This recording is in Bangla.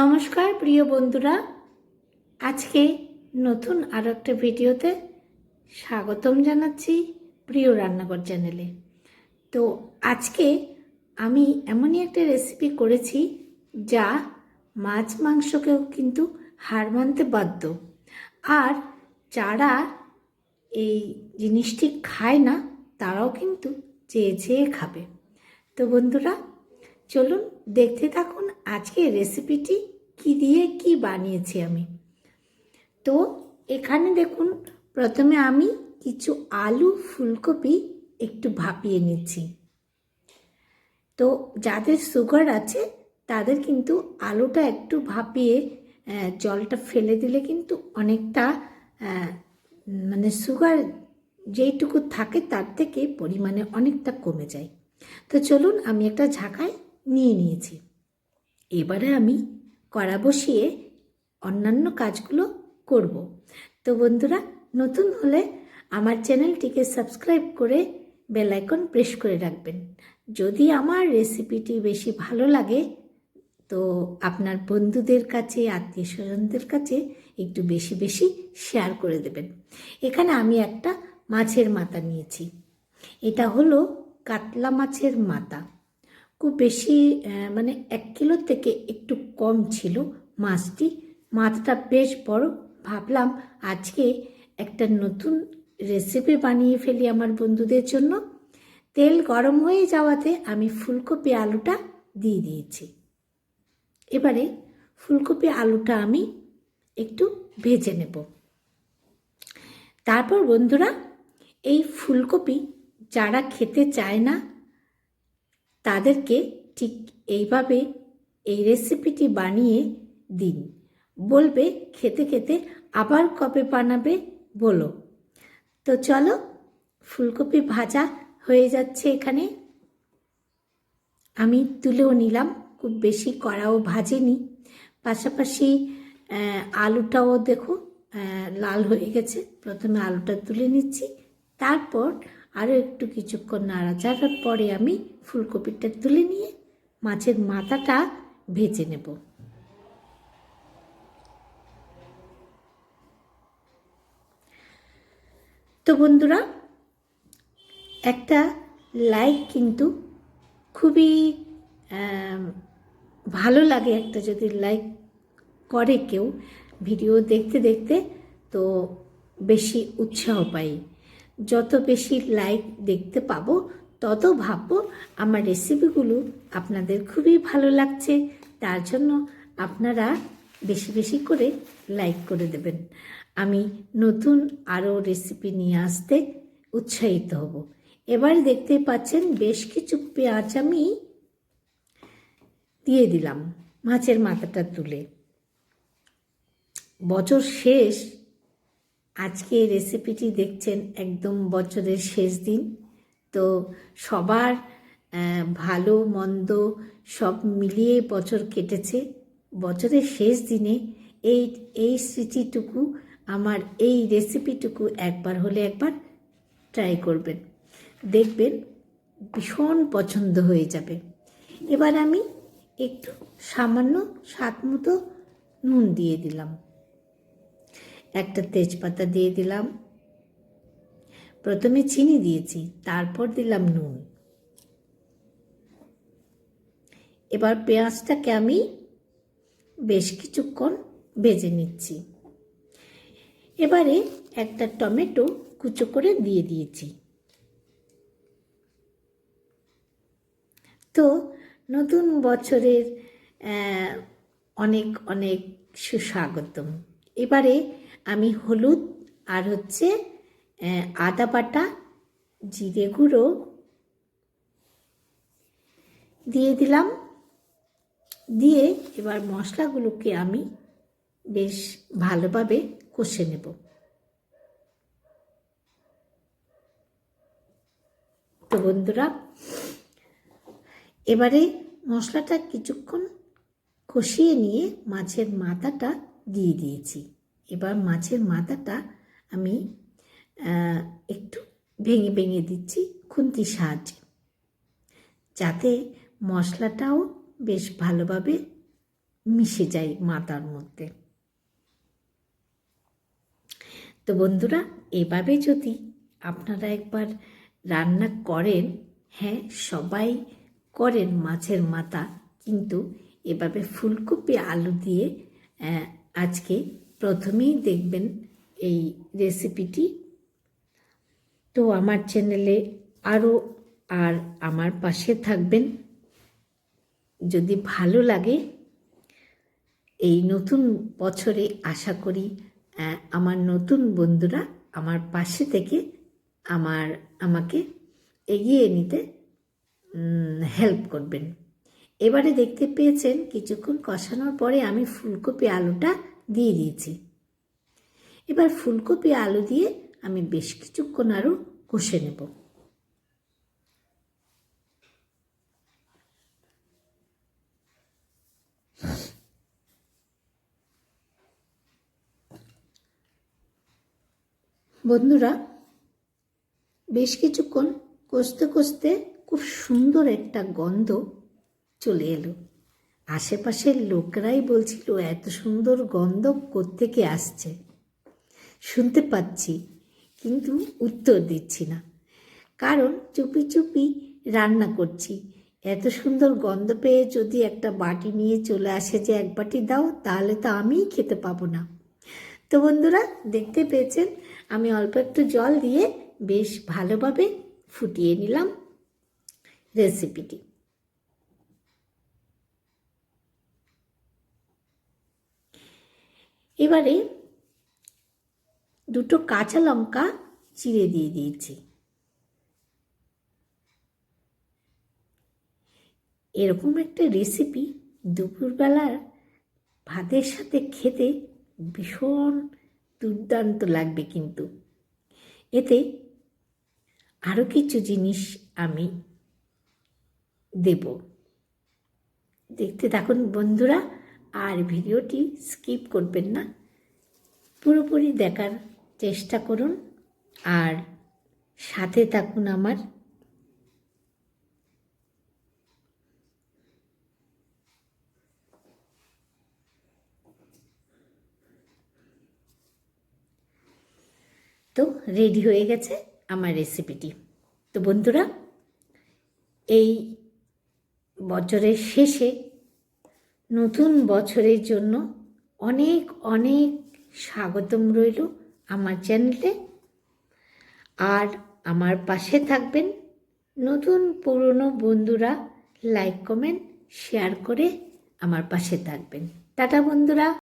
নমস্কার, প্রিয় বন্ধুরা। আজকে নতুন আরও একটা ভিডিওতে স্বাগতম জানাচ্ছি প্রিয় রান্নাঘর চ্যানেলে। তো আজকে আমি এমনই একটা রেসিপি করেছি যা মাছ মাংসকেও কিন্তু হার মানতে বাধ্য। আর যারা এই জিনিসটি খায় না, তারাও কিন্তু চেয়ে চেয়ে খাবে। তো বন্ধুরা চলুন দেখতে থাকুন আজকে রেসিপিটি কি দিয়ে কি বানিয়েছি আমি। তো এখানে দেখুন, প্রথমে আমি কিছু আলু ফুলকপি একটু ভাপিয়ে নিচ্ছি। তো যাদের সুগার আছে, তাদের কিন্তু আলুটা একটু ভাপিয়ে জলটা ফেলে দিলে কিন্তু অনেকটা মানে সুগার যেইটুকু থাকে তার থেকে পরিমাণে অনেকটা কমে যায়। তো চলুন আমি একটা ঝাঁকায় নিয়ে নিয়েছি। এবারে আমি কড়া বসিয়ে অন্যান্য কাজগুলো করব। তো বন্ধুরা, নতুন হলে আমার চ্যানেলটিকে সাবস্ক্রাইব করে বেলাইকন প্রেস করে রাখবেন। যদি আমার রেসিপিটি বেশি ভালো লাগে, তো আপনার বন্ধুদের কাছে আত্মীয় স্বজনদের কাছে একটু বেশি বেশি শেয়ার করে দেবেন। এখানে আমি একটা মাছের মাথা নিয়েছি। এটা হলো কাতলা মাছের মাথা। খুব বেশি মানে এক কিলো থেকে একটু কম ছিল মাছটি। মাছটা বেশ বড়। ভাবলাম আজকে একটা নতুন রেসিপি বানিয়ে ফেলি আমার বন্ধুদের জন্য। তেল গরম হয়ে যাওয়াতে আমি ফুলকপি আলুটা দিয়ে দিয়েছি। এবারে ফুলকপি আলুটা আমি একটু ভেজে নেব। তারপর বন্ধুরা, এই ফুলকপি যারা খেতে চায় না তাদেরকে ঠিক এইভাবে এই রেসিপিটি বানিয়ে দিন। বলবে, খেতে খেতে আবার কবে বানাবে? বলো। তো চলো, ফুলকপি ভাজা হয়ে যাচ্ছে এখানে। আমি তুলেও নিলাম, খুব বেশি কড়াও ভাজেনি। পাশাপাশি আলুটাও দেখো লাল হয়ে গেছে। প্রথমে আলুটা তুলে নিচ্ছি। তারপর আরও একটু কিছুক্ষণ নাড়াচাড়ার পরে আমি ফুলকপিটা তুলে নিয়ে মাছের মাথাটা ভেজে নেব। তো বন্ধুরা, একটা লাইক কিন্তু খুবই ভালো লাগে একটা যদি লাইক করে কেউ, ভিডিও দেখতে দেখতে তো বেশি উৎসাহ পাই। যত বেশি লাইক দেখতে পাবো, তত ভাববো আমার রেসিপিগুলো আপনাদের খুবই ভালো লাগছে। তার জন্য আপনারা বেশি বেশি করে লাইক করে দেবেন। আমি নতুন আরও রেসিপি নিয়ে আসতে উৎসাহিত হব। এবার দেখতে পাচ্ছেন বেশ কিছু পেঁয়াজ আমি দিয়ে দিলাম মাছের মাথাটা তুলে। বছর শেষ আজকে এই রেসিপিটি দেখছেন একদম বছরের শেষ দিন। তো সবার ভালো, মন্দ সব মিলিয়ে বছর কেটেছে। বছরের শেষ দিনে এই এই স্মৃতিটুকু, আমার এই রেসিপিটুকু একবার হলে একবার ট্রাই করবেন। দেখবেন ভীষণ পছন্দ হয়ে যাবে। এবার আমি একটু সামান্য স্বাদ মতো নুন দিয়ে দিলাম। একটা তেজপাতা দিয়ে দিলাম। প্রথমে চিনি দিয়েছি, তারপর দিলাম নুন। এবার পেঁয়াজটাকে আমি বেশ কিছুক্ষণ ভেজে নিচ্ছি। এবারে একটা টমেটো কুচো করে দিয়ে দিয়েছি। তো নতুন বছরের অনেক অনেক সুস্বাগতম। এবারে আমি হলুদ আর হচ্ছে আদা বাটা, জিরে গুঁড়ো দিয়ে দিলাম। দিয়ে এবার মশলাগুলোকে আমি বেশ ভালোভাবে কষে নেব। তো বন্ধুরা, এবারে মশলাটা কিছুক্ষণ কষিয়ে নিয়ে মাছের মাথাটা দিয়ে দিয়েছি। এবার মাছের মাথাটা আমি একটু ভেঙে ভেঙে দিচ্ছি খুন্তির সাহায্যে। যাতে মশলাটাও বেশ ভালোভাবে মিশে যায় মাথার মধ্যে। তো বন্ধুরা, এভাবে যদি আপনারা একবার রান্না করেন হ্যাঁ সবাই করেন মাছের মাথা, কিন্তু এভাবে ফুলকপি আলু দিয়ে আজকে প্রথমেই দেখবেন এই রেসিপিটি। তো আমার চ্যানেলে আরও আর আমার পাশে থাকবেন। যদি ভালো লাগে, এই নতুন বছরে আশা করি আমার নতুন বন্ধুরা আমার পাশে থেকে আমার, আমাকে এগিয়ে নিতে হেল্প করবেন। এবারে দেখতে পেয়েছেন কিছুক্ষণ কষানোর পরে আমি ফুলকপি আলুটা দিয়ে দিয়েছি। এবার ফুলকপি আলু দিয়ে আমি বেশ কিছুক্ষণ আরও কষে নেব। বন্ধুরা, বেশ কিছুক্ষণ কষতে কষতে খুব সুন্দর একটা গন্ধ চলে এলো। আশেপাশের লোকরাই বলছিল, এত সুন্দর গন্ধ কোত্থেকে আসছে? শুনতে পাচ্ছি, কিন্তু উত্তর দিচ্ছি না। কারণ চুপি চুপি রান্না করছি। এত সুন্দর গন্ধ পেয়ে যদি একটা বাটি নিয়ে চলে আসে যে এক বাটি দাও, তাহলে তো আমিই খেতে পাবো না। তো বন্ধুরা, দেখতে পেয়েছেন, আমি অল্প একটু জল দিয়ে বেশ ভালোভাবে ফুটিয়ে নিলাম রেসিপিটি। এবারে দুটো কাঁচা লঙ্কা চিড়ে দিয়ে দিয়েছি। এরকম একটা রেসিপি দুপুরবেলার ভাতের সাথে খেতে ভীষণ দুর্দান্ত লাগবে কিন্তু। এতে আরও কিছু জিনিস আমি দেব। দেখতে থাকুন বন্ধুরা। আর ভিডিওটি স্কিপ করবেন না। পুরোপুরি দেখার চেষ্টা করুন। আর সাথে থাকুন আমার তো রেডি হয়ে গেছে আমার রেসিপিটি তো বন্ধুরা, এই বছরের শেষে নতুন বছরের জন্য অনেক অনেক স্বাগতম রইল আমার চ্যানেলে। আর আমার পাশে থাকবেন নতুন পুরনো বন্ধুরা, লাইক, কমেন্ট, শেয়ার করে আমার পাশে থাকবেন। টাটা বন্ধুরা।